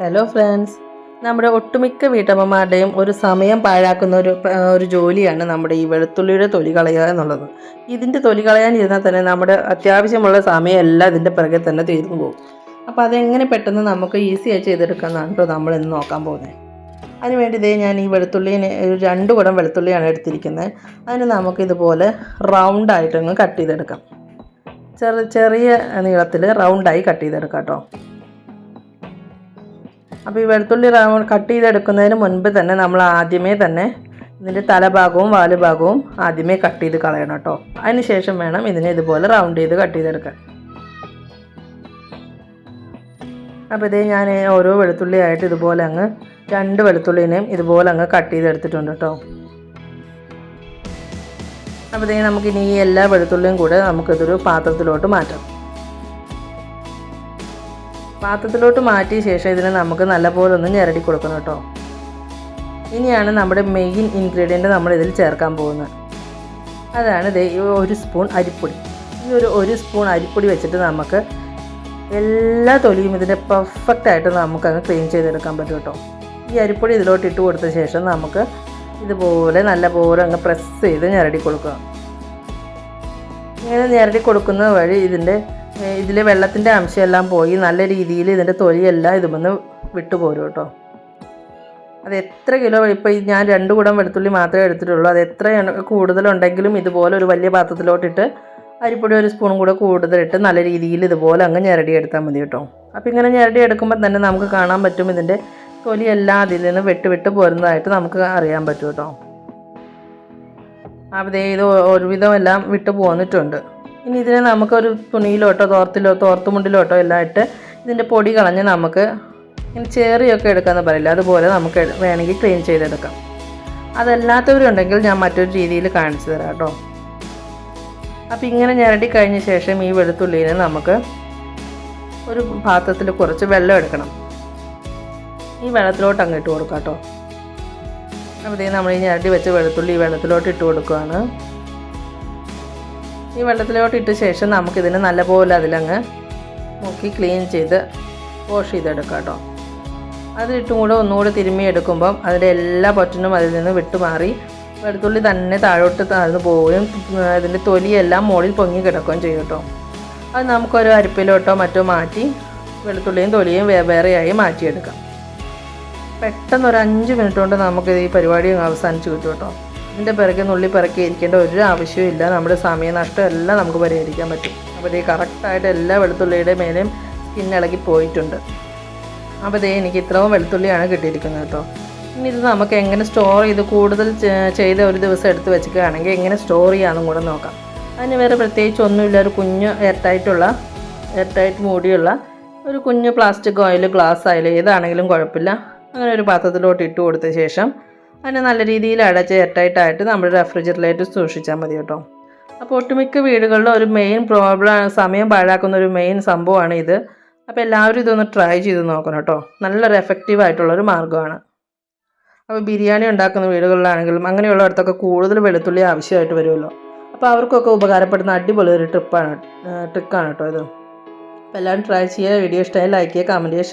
Hello friends നമ്മുടെ ഒട്ടുമിക്ക വീട്ടമ്മമാരുടെയും ഒരു സമയം പാഴാക്കുന്ന ഒരു ഒരു ജോലിയാണ് നമ്മുടെ ഈ വെളുത്തുള്ളിയുടെ തൊലി കളയുക എന്നുള്ളത്. ഇതിന്റെ തൊലി കളയാനിരുന്നാൽ തന്നെ നമ്മുടെ അത്യാവശ്യമുള്ള സമയമെല്ലാം ഇതിന്റെ പിറകെ തന്നെ തീർന്നു പോകും. അപ്പോൾ അതെങ്ങനെ പെട്ടെന്ന് നമുക്ക് ഈസി ആയി ചെയ്തെടുക്കാമെന്നാണ് കേട്ടോ നമ്മൾ ഇന്ന് നോക്കാൻ പോകുന്നത്. അതിനുവേണ്ടി ഇതേ ഞാൻ ഈ വെളുത്തുള്ളിനെ ഒരു രണ്ട് കുടം വെളുത്തുള്ളിയാണ് എടുത്തിരിക്കുന്നത്. അതിന് നമുക്കിതുപോലെ റൗണ്ടായിട്ടങ്ങ് കട്ട് ചെയ്തെടുക്കാം. ചെറു ചെറിയ നീളത്തിൽ റൗണ്ടായി കട്ട് ചെയ്തെടുക്കാം കേട്ടോ അപ്പോൾ ഈ വെളുത്തുള്ളി കട്ട് ചെയ്തെടുക്കുന്നതിന് മുൻപ് തന്നെ നമ്മൾ ആദ്യമേ തന്നെ ഇതിന്റെ തലഭാഗവും വാലുഭാഗവും ആദ്യമേ കട്ട് ചെയ്ത് കളയണം കേട്ടോ. അതിന് ശേഷം വേണം ഇതിനെ ഇതുപോലെ റൗണ്ട് ചെയ്ത് കട്ട് ചെയ്തെടുക്കാൻ. അപ്പോൾ ഇതേ ഞാൻ ഓരോ വെളുത്തുള്ളിയായിട്ട് ഇതുപോലെ അങ്ങ് രണ്ട് വെളുത്തുള്ളിനെയും ഇതുപോലെ അങ്ങ് കട്ട് ചെയ്തെടുത്തിട്ടുണ്ട് കേട്ടോ. അപ്പോൾ ഇതേ നമുക്കിനി ഈ എല്ലാ വെളുത്തുള്ളിയും കൂടെ നമുക്കിതൊരു പാത്രത്തിലോട്ട് മാറ്റാം. പാത്രത്തിലോട്ട് മാറ്റിയ ശേഷം ഇതിനെ നമുക്ക് നല്ലപോലെ ഒന്ന് ഞെരടി കൊടുക്കണം കേട്ടോ. ഇനിയാണ് നമ്മുടെ മെയിൻ ഇൻഗ്രീഡിയന്റ് നമ്മൾ ഇതിൽ ചേർക്കാൻ പോകുന്നത്. അതാണ് ഈ ഒരു സ്പൂൺ അരിപ്പൊടി. ഈ ഒരു ഒരു സ്പൂൺ അരിപ്പൊടി വെച്ചിട്ട് നമുക്ക് എല്ലാ തൊലിയും ഇതിന്റെ പെർഫെക്റ്റായിട്ട് നമുക്ക് അങ്ങ് ക്ലീൻ ചെയ്തെടുക്കാൻ പറ്റും കേട്ടോ. ഈ അരിപ്പൊടി ഇതിലോട്ട് ഇട്ട് കൊടുത്ത ശേഷം നമുക്ക് ഇതുപോലെ നല്ലപോലെ അങ്ങ് പ്രസ് ചെയ്ത് ഞെരടി കൊടുക്കുക. ഇങ്ങനെ ഞെരടി കൊടുക്കുന്ന വഴി ഇതിന്റെ ഇതിലെ വെള്ളത്തിന്റെ അംശമെല്ലാം പോയി നല്ല രീതിയിൽ ഇതിന്റെ തൊലിയെല്ലാം ഇതുമെന്ന് വിട്ടുപോരും കേട്ടോ. അത് എത്ര കിലോ ഇപ്പോൾ ഞാൻ രണ്ട് കുടം വെളുത്തുള്ളി മാത്രമേ എടുത്തിട്ടുള്ളൂ. അത് എത്ര കൂടുതലുണ്ടെങ്കിലും ഇതുപോലെ ഒരു വലിയ പാത്രത്തിലോട്ടിട്ട് അരിപ്പൊടി ഒരു സ്പൂണും കൂടെ കൂടുതലിട്ട് നല്ല രീതിയിൽ ഇതുപോലെ അങ്ങ് ഞെരടി എടുത്താൽ മതി കേട്ടോ. അപ്പോൾ ഇങ്ങനെ ഞെരടി എടുക്കുമ്പോൾ തന്നെ നമുക്ക് കാണാൻ പറ്റും ഇതിന്റെ തൊലിയെല്ലാം അതിൽ നിന്ന് വെട്ട് വിട്ട് പോരുന്നതായിട്ട് നമുക്ക് അറിയാൻ പറ്റും കേട്ടോ. അപ്പോൾ ഇത് ഒരുവിധം എല്ലാം വിട്ട് പോന്നിട്ടുണ്ട്. ഇനി ഇതിനെ നമുക്കൊരു തുണിയിലോട്ടോ തോർത്തിലോ തോർത്തുമുണ്ടിലോട്ടോ എല്ലാം ഇട്ട് ഇതിന്റെ പൊടി കളഞ്ഞ് നമുക്ക് ഇങ്ങനെ ചേറിയൊക്കെ എടുക്കാമെന്ന് പറയില്ല അതുപോലെ നമുക്ക് വേണമെങ്കിൽ ക്ലീൻ ചെയ്തെടുക്കാം. അതല്ലാത്തവരുണ്ടെങ്കിൽ ഞാൻ മറ്റൊരു രീതിയിൽ കാണിച്ചു തരാം കേട്ടോ. അപ്പോൾ ഇങ്ങനെ ഞരടി കഴിഞ്ഞ ശേഷം ഈ വെളുത്തുള്ളിനെ നമുക്ക് ഒരു പാത്രത്തിൽ കുറച്ച് വെള്ളം എടുക്കണം. ഈ വെള്ളത്തിലോട്ട് അങ്ങ് ഇട്ട് കൊടുക്കാം കേട്ടോ. അപ്പോൾ ഇതേ നമ്മൾ ഈ ഞരടി വെച്ച വെളുത്തുള്ളി ഈ വെള്ളത്തിലോട്ട് ഇട്ട് കൊടുക്കുകയാണ് ഈ വെള്ളത്തിലോട്ട് ഇട്ട ശേഷം നമുക്കിതിനെ നല്ലപോലെ അതിലങ്ങ് മുക്കി ക്ലീൻ ചെയ്ത് വാഷ് ചെയ്തെടുക്കാം കേട്ടോ. അതിലിട്ടും കൂടെ ഒന്നുകൂടെ തിരുമ്മി എടുക്കുമ്പം അതിന്റെ എല്ലാ പൊറ്റനും അതിൽ നിന്ന് വിട്ടുമാറി വെളുത്തുള്ളി തന്നെ താഴോട്ട് താഴ്ന്നു പോവുകയും അതിന്റെ തൊലിയെല്ലാം മുകളിൽ പൊങ്ങി കിടക്കുകയും ചെയ്യും കേട്ടോ. അത് നമുക്കൊരു അരിപ്പിലോട്ടോ മറ്റോ മാറ്റി വെളുത്തുള്ളിയും തൊലിയും വേറെയായി മാറ്റിയെടുക്കാം. പെട്ടെന്ന് ഒരു അഞ്ച് മിനിറ്റ് കൊണ്ട് നമുക്ക് ഈ പരിപാടി അവസാനിച്ച് കിട്ടും കേട്ടോ. ഇതിന്റെ പിറകെ നുള്ളി പിറക്കി ഇരിക്കേണ്ട ഒരു ആവശ്യവും ഇല്ല. നമ്മുടെ സമയനഷ്ടം എല്ലാം നമുക്ക് പരിഹരിക്കാൻ പറ്റും. അപ്പോൾ ഈ കറക്റ്റായിട്ട് എല്ലാ വെളുത്തുള്ളിയുടെ മേലെയും സ്കിൻ ഇളകി പോയിട്ടുണ്ട്. അപ്പോൾ ഇതേ എനിക്ക് ഇത്രയും വെളുത്തുള്ളിയാണ് കിട്ടിയിരിക്കുന്നത് കേട്ടോ. ഇനി ഇത് നമുക്ക് എങ്ങനെ സ്റ്റോർ ചെയ്ത് കൂടുതൽ ചെയ്ത് ഒരു ദിവസം എടുത്ത് വെച്ചിരിക്കുകയാണെങ്കിൽ എങ്ങനെ സ്റ്റോർ ചെയ്യാമെന്നും കൂടെ നോക്കാം. അതിന് വേറെ പ്രത്യേകിച്ച് ഒന്നുമില്ല. ഒരു കുഞ്ഞ് എയർടൈറ്റുള്ള എയർടൈറ്റ് മൂടിയുള്ള ഒരു കുഞ്ഞ് പ്ലാസ്റ്റിക് ഓയിൽ ഗ്ലാസ് ആയാലും ഏതാണെങ്കിലും കുഴപ്പമില്ല. അങ്ങനെ ഒരു പാത്രത്തിലോട്ട് ഇട്ട് കൊടുത്ത ശേഷം അതിനെ നല്ല രീതിയിൽ അടച്ച് എയർടൈറ്റായിട്ട് നമ്മൾ റെഫ്രിജറേറ്ററിൽ സൂക്ഷിച്ചാൽ മതി കേട്ടോ. അപ്പോൾ ഒട്ടുമിക്ക വീടുകളിലും ഒരു മെയിൻ പ്രോബ്ലം സമയം പാഴാക്കുന്ന ഒരു മെയിൻ സംഭവമാണ് ഇത്. അപ്പോൾ എല്ലാവരും ഇതൊന്ന് ട്രൈ ചെയ്ത് നോക്കണം കേട്ടോ. നല്ലൊരു എഫക്റ്റീവ് ആയിട്ടുള്ളൊരു മാർഗമാണ്. അപ്പോൾ ബിരിയാണി ഉണ്ടാക്കുന്ന വീടുകളിലാണെങ്കിലും അങ്ങനെയുള്ളിടത്തൊക്കെ കൂടുതൽ വെളുത്തുള്ളി ആവശ്യമായിട്ട് വരുമല്ലോ. അപ്പോൾ അവർക്കൊക്കെ ഉപകാരപ്പെടുന്ന അടിപൊളി ഒരു ട്രിപ്പാണ് ട്രിക്കാണ് കേട്ടോ ഇത്. അപ്പോൾ എല്ലാവരും ട്രൈ ചെയ്യുക വീഡിയോ ഇഷ്ടമായി ലൈക്ക് ചെയ്യുക കമന്റ് ചെയ്യുക.